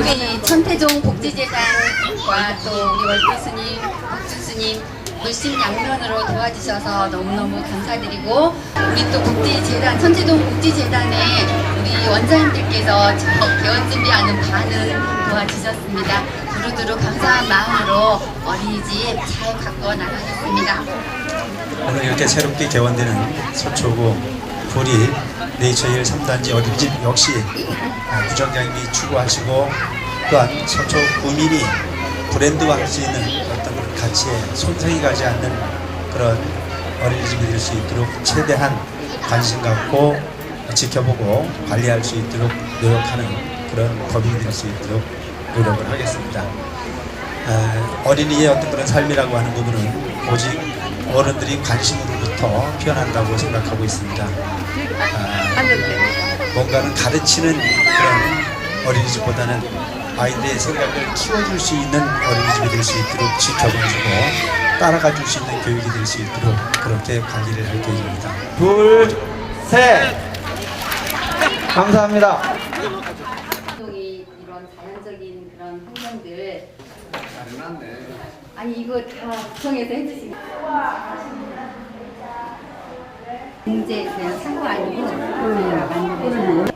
우리 천태종 복지재단과 또 우리 월교스님, 국주스님 물심 양면으로 도와주셔서 너무너무 감사드리고 우리 또 복지재단, 천태종 복지재단의 우리 원장님들께서 저 개원 준비하는 반을 도와주셨습니다. 두루두루 감사한 마음으로 어린이집 잘 갖고 나가겠습니다. 오늘 이렇게 새롭게 개원되는 서초구 구리 네이처힐 3단지 어린이집 역시 아, 부장장님이 추구하시고 또한 서초 구민이 브랜드화 할 수 있는 어떤 가치에 손상이 가지 않는 그런 어린이집이 될 수 있도록 최대한 관심 갖고 지켜보고 관리할 수 있도록 노력하는 그런 법인이 될 수 있도록 노력을 하겠습니다. 아, 어린이의 어떤 그런 삶이라고 하는 부분은 오직 어른들이 관심으로부터 피어난다고 생각하고 있습니다. 아, 뭔가는 가르치는 그런 어린이집보다는 아이들의 생각을 키워줄 수 있는 어린이집이 될 수 있도록 지켜봐주고 따라가 줄 수 있는 교육이 될 수 있도록 그렇게 관리를 할 계획입니다. 둘, 셋. 감사합니다. 자연적인 그런 환경들. 아니 이거 다 구청에서 해주신 문제 그냥 산거 아니고